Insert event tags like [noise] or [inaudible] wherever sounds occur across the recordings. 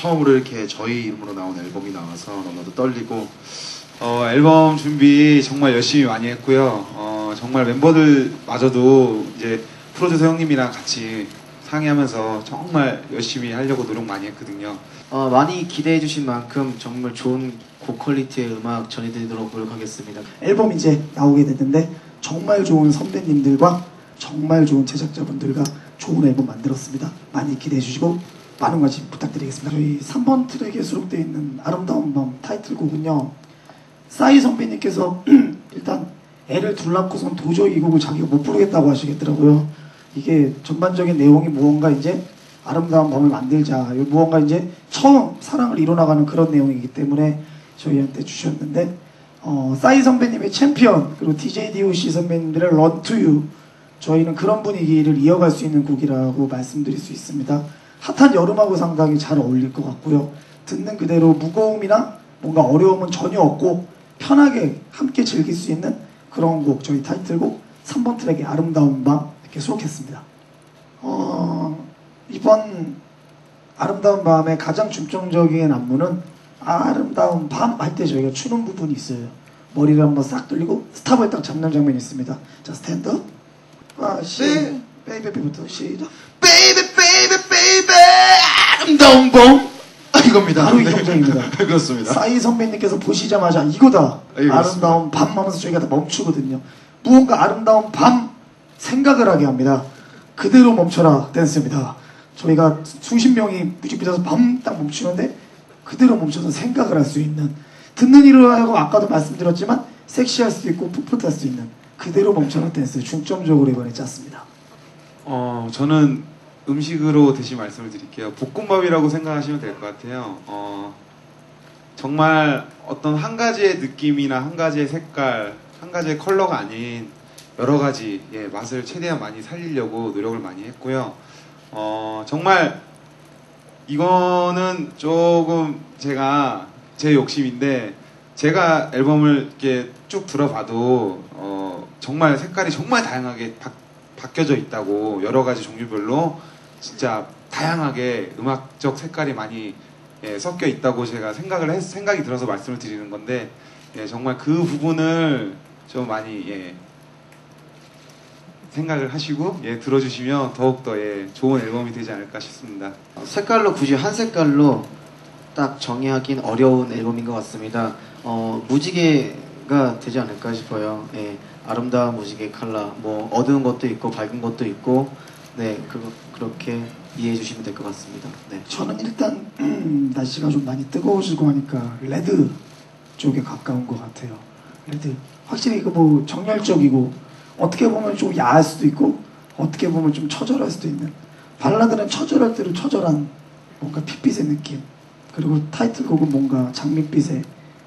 처음으로 이렇게 저희 이름으로 나온 앨범이 나와서 너무나도 떨리고 어, 앨범 준비 정말 열심히 많이 했고요. 어, 정말 멤버들마저도 이제 프로듀서 형님이랑 같이 상의하면서 정말 열심히 하려고 노력 많이 했거든요. 어, 많이 기대해 주신 만큼 정말 좋은 고퀄리티의 음악 전해드리도록 노력하겠습니다. 앨범 이제 나오게 됐는데 정말 좋은 선배님들과 정말 좋은 제작자분들과 좋은 앨범 만들었습니다. 많이 기대해 주시고 많은 관심 부탁드리겠습니다. 저희 3번 트랙에 수록되어 있는 아름다운 밤 타이틀곡은요. 싸이 선배님께서 [clears throat] 일단 애를 둘 낳고선 도저히 이 곡을 자기가 못 부르겠다고 하시겠더라고요. 이게 전반적인 내용이 무언가 이제 아름다운 밤을 만들자. 무언가 이제 처음 사랑을 이뤄나가는 그런 내용이기 때문에 저희한테 주셨는데 어, 싸이 선배님의 챔피언 그리고 DJ DOC 선배님들의 You 저희는 그런 분위기를 이어갈 수 있는 곡이라고 말씀드릴 수 있습니다. 핫한 여름하고 상당히 잘 어울릴 것 같고요. 듣는 그대로 무거움이나 뭔가 어려움은 전혀 없고 편하게 함께 즐길 수 있는 그런 곡 저희 타이틀곡 3번 트랙의 아름다운 밤 이렇게 수록했습니다. 어, 이번 아름다운 밤의 가장 중점적인 안무는 아름다운 밤 할 때 저희가 추는 부분이 있어요. 머리를 한번 싹 돌리고 스탑을 딱 잡는 장면이 있습니다. 자 스탠드. 아 시. 네. 베이베비부터 시작. 아름다운 봄 아, 이겁니다. 바로 이 네. 동작입니다. [laughs] 그렇습니다. 싸이 선배님께서 보시자마자 이거다. 예. 아름다운 밤 하면서 저희가 다 멈추거든요. 무언가 아름다운 밤 생각을 하게 합니다. 그대로 멈춰라 댄스입니다. 저희가 수십 명이 뮤직비디오에서 밤 딱 멈추는데 그대로 멈춰서 생각을 할 수 있는 듣는 이로 하여금 아까도 말씀드렸지만 섹시할 수도 있고 풋풋할 수 있는 그대로 멈춰라 댄스 중점적으로 이번에 짰습니다. 어, 저는 음식으로 대신 말씀을 드릴게요. 볶음밥이라고 생각하시면 될 것 같아요. 어, 정말 어떤 한 가지의 느낌이나 한 가지의 색깔, 한 가지의 컬러가 아닌 여러 가지 예, 맛을 최대한 많이 살리려고 노력을 많이 했고요. 어, 정말 이거는 조금 제가 제 욕심인데 제가 앨범을 이렇게 쭉 들어봐도 어, 정말 색깔이 정말 다양하게 바, 바뀌어져 있다고 여러 가지 종류별로 진짜 다양하게 음악적 색깔이 많이 예, 섞여 있다고 제가 생각을 했, 생각이 들어서 말씀을 드리는 건데 예, 정말 그 부분을 좀 많이 예, 생각을 하시고 예, 들어주시면 더욱더 예, 좋은 앨범이 되지 않을까 싶습니다. 색깔로 굳이 한 색깔로 딱 정의하긴 어려운 앨범인 것 같습니다. 어, 무지개가 되지 않을까 싶어요. 예, 아름다운 무지개 컬러, 뭐 어두운 것도 있고 밝은 것도 있고, 네, 그, 그렇게 이해해 주시면 될 것 같습니다. 네. 저는 일단 음, 날씨가 좀 많이 뜨거워지고 하니까 레드 쪽에 가까운 것 같아요. 레드 확실히 이거 뭐 정열적이고 어떻게 보면 좀 야할 수도 있고 어떻게 보면 좀 처절할 수도 있는 발라드는 처절할 대로 처절한 뭔가 핏빛의 느낌 그리고 타이틀곡은 뭔가 장밋빛의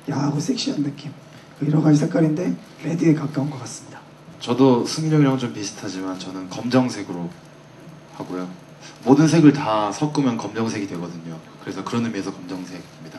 야하고 섹시한 느낌 그 여러 가지 색깔인데 레드에 가까운 것 같습니다. 저도 승일 형이랑 좀 비슷하지만 저는 검정색으로 하고요. 모든 색을 다 섞으면 검정색이 되거든요. 그래서 그런 의미에서 검정색입니다.